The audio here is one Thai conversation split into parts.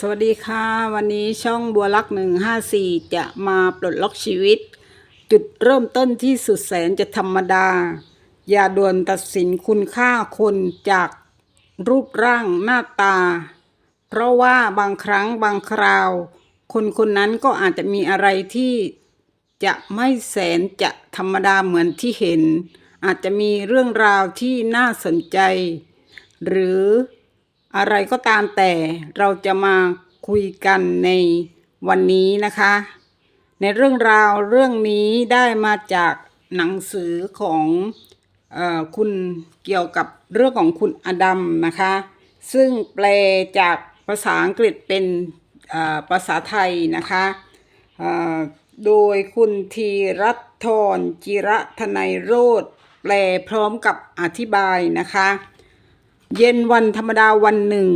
สวัสดีค่ะ วันนี้ช่องบัวลักหนึ่งห้าสี่จะมาปลดล็อกชีวิต จุดเริ่มต้นที่สุดแสนจะธรรมดา อย่าด่วนตัดสินคุณค่าคนจากรูปร่างหน้าตา เพราะว่าบางครั้งบางคราว คนคนนั้นก็อาจจะมีอะไรที่จะไม่แสนจะธรรมดาเหมือนที่เห็น อาจจะมีเรื่องราวที่น่าสนใจ หรือ อะไรก็ตามแต่เราจะมาคุยกันในวันนี้นะคะ ในเรื่องราวเรื่องนี้ได้มาจากหนังสือของอคุณเกี่ยวกับเรื่องของคุณอดัมนะคะ ซึ่งแปลจากภาษาอังกฤษเป็นภาษาไทยนะคะโดยคุณธีรัตทรจิระทนายโรธแปลพร้อมกับอธิบายนะคะ เย็นวันธรรมดาวันหนึ่ง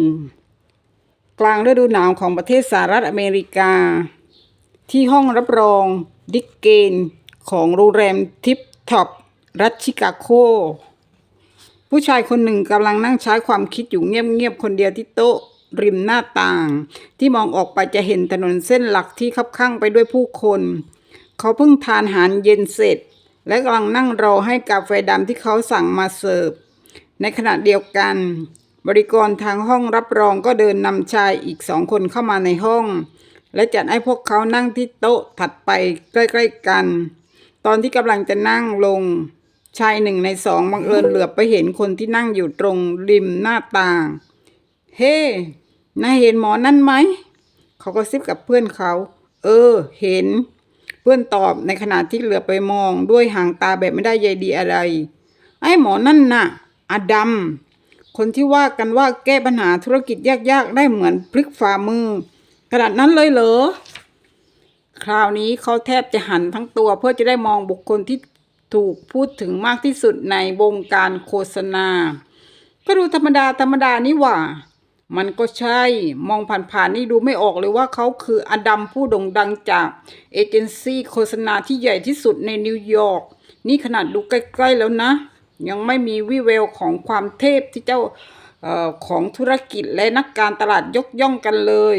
กลางฤดูหนาวของประเทศสหรัฐอเมริกา ที่ห้องรับรองดิกเกนของโรงแรมทิปท็อปรัฐชิกาโกผู้ชายคนหนึ่งกำลังนั่งใช้ความคิดอยู่เงียบๆคนเดียวที่โต๊ะริมหน้าต่าง ที่มองออกไปจะเห็นถนนเส้นหลักที่คับข้างไปด้วยผู้คน เขาเพิ่งทานอาหารเย็นเสร็จ และกำลังนั่งรอให้กาแฟดำที่เขาสั่งมาเสิร์ฟ ในขณะเดียวกัน บริกรทางห้องรับรองก็เดินนำชายอีกสองคนเข้ามาในห้อง และจัดให้พวกเขานั่งที่โต๊ะถัดไปใกล้ๆกัน ตอนที่กำลังจะนั่งลง ชายหนึ่งในสองบังเอิญเหลือบไปเห็นคนที่นั่งอยู่ตรงริมหน้าต่าง เฮ้นายเห็นหมอนั่นไหม เขาก็ซิบกับเพื่อนเขา เออ เห็น เพื่อนตอบในขณะที่เหลือไปมองด้วยหางตาแบบไม่ได้ใยดีอะไร ไอ้หมอนั่นน่ะ อดัม คนที่ว่ากันว่าแก้ปัญหาธุรกิจยากๆ ได้เหมือนพลิกฝ่ามือ ขนาดนั้นเลยเหรอ คราวนี้เขาแทบจะหันทั้งตัวเพื่อจะได้มองบุคคลที่ถูกพูดถึงมากที่สุดในวงการโฆษณา ก็ดูธรรมดาธรรมดานี่หว่า มันก็ใช่ มองผ่านๆนี่ดูไม่ออกเลยว่าเขาคืออดัมผู้โด่งดังจากเอเจนซี่โฆษณาที่ใหญ่ที่สุดในนิวยอร์ก นี่ขนาดดูใกล้ ๆ แล้วนะ ยังไม่มีวิแววของความเทพที่เจ้าออของธุรกิจและนักการตลาดยกย่องกันเลย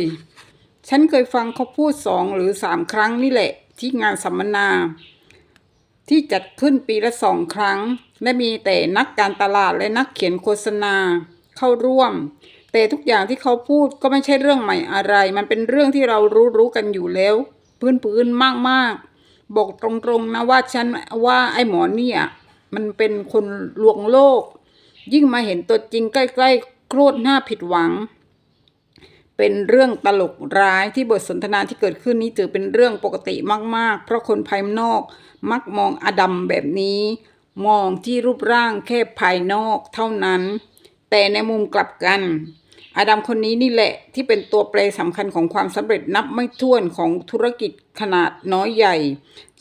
ฉันเคยฟังเขาพูดสองหรือสามครั้งนี่แหละ ที่งานสัมมนา ที่จัดขึ้นปีละสองครั้ง และมีแต่นักการตลาดและนักเขียนโฆษณาเข้าร่วม แต่ทุกอย่างที่เขาพูดก็ไม่ใช่เรื่องใหม่อะไร มันเป็นเรื่องที่เรารู้รู้ๆกันอยู่แล้ว พื้นปืนมากๆ บอกตรงๆนะว่าฉันว่าไอ้หมอเนี่ย มันเป็นคนลวงโลก ยิ่งมาเห็นตัวจริงใกล้ๆโคตรหน้าผิดหวัง เป็นเรื่องตลกร้ายที่บทสนทนาที่เกิดขึ้นนี้ถือเป็นเรื่องปกติมากๆ เพราะคนภายนอกมักมองอดัมแบบนี้ มองที่รูปร่างแค่ภายนอกเท่านั้น แต่ในมุมกลับกัน อดัมคนนี้นี่แหละที่เป็นตัวแปรสำคัญของความสำเร็จนับไม่ถ้วนของธุรกิจขนาดน้อยใหญ่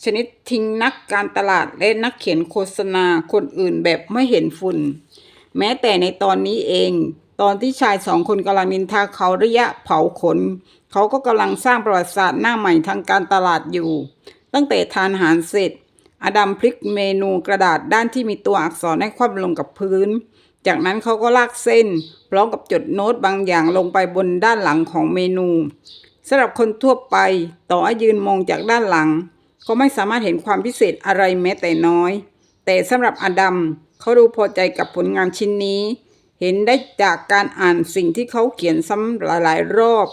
ชนิดทิ้งนักการตลาดและนักเขียนโฆษณาคนอื่นแบบไม่เห็นฝุ่น แม้แต่ในตอนนี้เอง ตอนที่ชายสองคนกำลังนินทาเขาระยะเผาขน เขาก็กำลังสร้างประวัติศาสตร์หน้าใหม่ทางการตลาดอยู่ ตั้งแต่ทานอาหารเสร็จ อดัมพลิกเมนูกระดาษด้านที่มีตัวอักษรให้คว่ำลงกับพื้น จากนั้นเขาก็ลากเส้น พร้อมกับจดโน้ตบางอย่างลงไปบนด้านหลังของเมนูสำหรับคนทั่วไป ต่อให้ยืนมองจากด้านหลัง ก็ไม่สามารถเห็นความพิเศษอะไรแม้แต่น้อย แต่สำหรับอดัมเขาดูพอใจกับผลงานชิ้นนี้ เห็นได้จากการอ่านสิ่งที่เขาเขียนซ้ำหลายๆ รอบ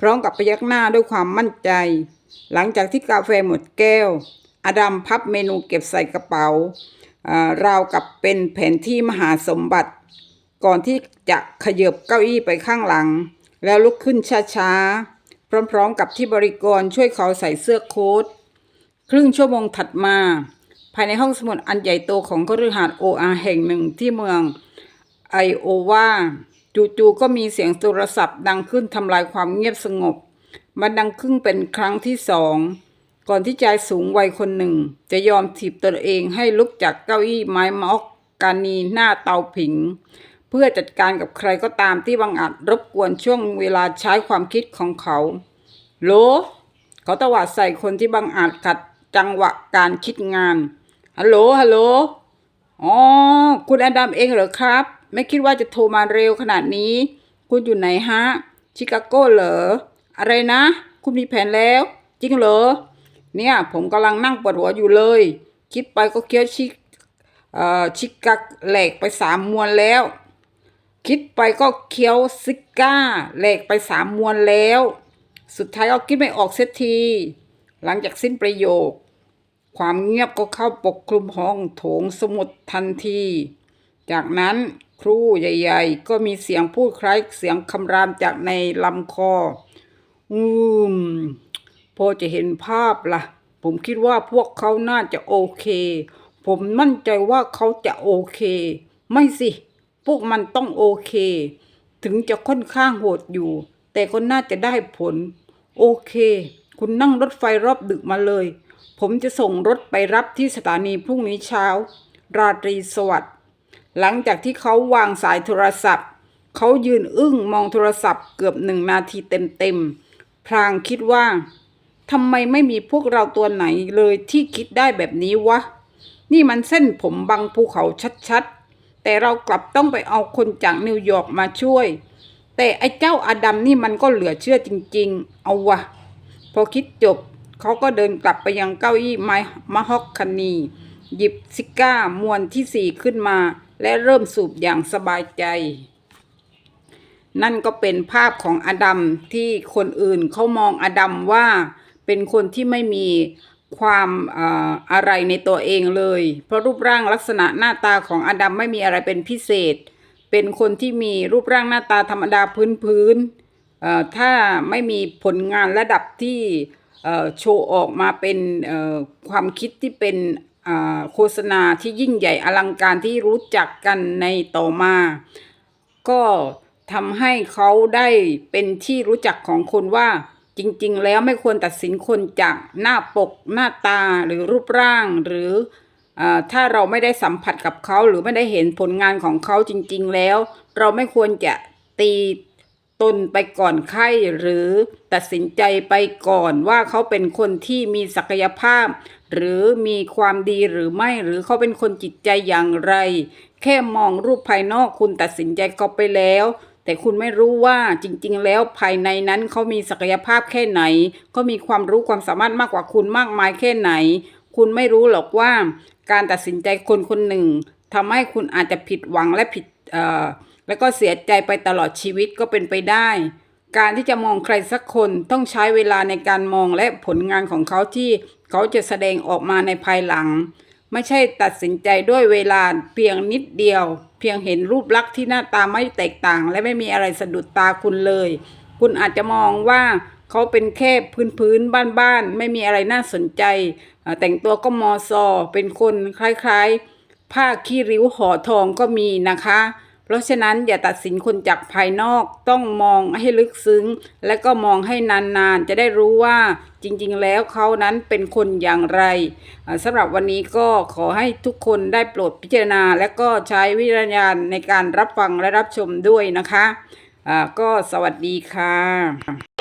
พร้อมกับพยักหน้าด้วยความมั่นใจ หลังจากที่กาแฟหมดแก้ว อดัมพับเมนูเก็บใส่กระเป๋าอ่าราวกับเป็นแผนที่มหาสมบัติ ก่อนที่จะขยับเก้าอี้ไปข้างหลัง แล้วลุกขึ้นช้าๆ พร้อมๆกับที่บริกรช่วยเขาใส่เสื้อโค้ทครึ่งชั่วโมงถัดมา ภายในห้องสมุดอันใหญ่โตของคฤหาสน์โออาแห่งหนึ่งที่เมืองไอโอวาจู่ๆก็มีเสียงโทรศัพท์ดังขึ้นทำลายความเงียบสงบ มันดังขึ้นเป็นครั้งที่สองก่อนที่ชายสูงวัยคนหนึ่ง จะยอมถีบตนเองให้ลุกจากเก้าอี้ไม้มอกกานีหน้าเตาผิง เพื่อจัดการกับใครก็ตามที่บังอาจรบกวนช่วงเวลาใช้ความคิดของเขาโหลเขาตวาดใส่คนที่บังอาจขัดจังหวะการคิดงาน ฮัลโหล ฮัลโหล อ๋อ คุณอดัมเองเหรอครับ ไม่คิดว่าจะโทรมาเร็วขนาดนี้ คุณอยู่ไหนฮะ ชิคาโกเหรอ อะไรนะ คุณมีแผนแล้ว จริงเหรอ เนี่ย ผมกำลังนั่งปวดหัวอยู่เลย คิดไปก็เคี้ยวชิเอ่อชิกาแหลกไปสามมวนแล้ว คิดไปก็เคี้ยวซิก้าแหลกไปสามมวนแล้ว สุดท้ายก็คิดไม่ออกเสียที หลังจากสิ้นประโยค ความเงียบก็เข้าปกคลุมห้องโถงสมุดทันที จากนั้นครูใหญ่ๆ ก็มีเสียงพูดคล้ายเสียงคำรามจากในลำคอ อืม พอจะเห็นภาพละ่ะ ผมคิดว่าพวกเขาน่าจะโอเค ผมมั่นใจว่าเขาจะโอเค ไม่สิ พวกมันต้องโอเค ถึงจะค่อนข้างโหดอยู่ แต่ก็น่าจะได้ผล โอเค คุณนั่งรถไฟรอบดึกมาเลย ผมจะส่งรถไปรับที่สถานีพรุ่งนี้เช้า ราตรีสวัสดิ์หลังจากที่เขาวางสายโทรศัพท์ เขายืนอึ้งมองโทรศัพท์เกือบหนึ่งนาทีเต็มๆพลางคิดว่าทำไมไม่มีพวกเราตัวไหนเลยที่คิดได้แบบนี้วะ นี่มันเส้นผมบังภูเขาชัดๆ แต่เรากลับต้องไปเอาคนจากนิวยอร์กมาช่วย แต่ไอ้เจ้าอดัมนี่มันก็เหลือเชื่อจริง ๆ เอาวะ พอคิดจบ เขาก็เดินกลับไปยังเก้าอี้ไม้มะฮอกคานี หยิบซิก้ามวนที่สี่ขึ้นมา และเริ่มสูบอย่างสบายใจ นั่นก็เป็นภาพของอดัมที่คนอื่นเขามองอดัมว่าเป็นคนที่ไม่มี ความอะไรในตัวเองเลย เพราะรูปร่างลักษณะหน้าตาของอดัมไม่มีอะไรเป็นพิเศษ เป็นคนที่มีรูปร่างหน้าตาธรรมดาพื้นๆถ้าไม่มีผลงานระดับที่โชว์ออกมาเป็นความคิดที่เป็นโฆษณาที่ยิ่งใหญ่อลังการที่รู้จักกันในต่อมา ก็ทำให้เขาได้เป็นที่รู้จักของคนว่า จริงๆ แล้วไม่ควรตัดสินคนจากหน้าปกหน้าตาหรือรูปร่าง หรืออถ้าเราไม่ได้สัมผัสกับเขาหรือไม่ได้เห็นผลงานของเขาจริง ๆ แล้ว เราไม่ควรจะตีตนไปก่อนไข้หรือตัดสินใจไปก่อนว่าเขาเป็นคนที่มีศักยภาพ หรือมีความดีหรือไม่หรือเขาเป็นคนจิตใจอย่างไร แค่มองรูปภายนอกคุณตัดสินใจเขาไปแล้ว แต่คุณไม่รู้ว่าจริง ๆ แล้วภายในนั้นเขามีศักยภาพแค่ไหนเขามีความรู้ความสามารถมากกว่าคุณมากมายแค่ไหน คุณไม่รู้หรอกว่า การตัดสินใจคนคนหนึ่งทำให้คุณอาจจะผิดหวังและผิดแล้วก็เสียใจไปตลอดชีวิตก็เป็นไปได้ การที่จะมองใครสักคนต้องใช้เวลาในการมองและผลงานของเขาที่เขาจะแสดงออกมาในภายหลัง ไม่ใช่ตัดสินใจด้วยเวลาเพียงนิดเดียว เพียงเห็นรูปลักษณ์ที่หน้าตาไม่แตกต่าง และไม่มีอะไรสะดุดตาคุณเลย คุณอาจจะมองว่าเขาเป็นแค่พื้นพื้นบ้านบ้านๆไม่มีอะไรน่าสนใจ แต่งตัวก็มอซอเป็นคนคล้ายๆ ผ้าขี้ริ้วห่อทองก็มีนะคะ เพราะฉะนั้นอย่าตัดสินคนจากภายนอกต้องมองให้ลึกซึ้ง และก็มองให้นานๆ จะได้รู้ว่าจริงๆ แล้วเขานั้นเป็นคนอย่างไรสำหรับวันนี้ก็ขอให้ทุกคนได้โปรดพิจารณา และก็ใช้วิจารณญาณในการรับฟังและรับชมด้วยนะคะะก็สวัสดีค่ะ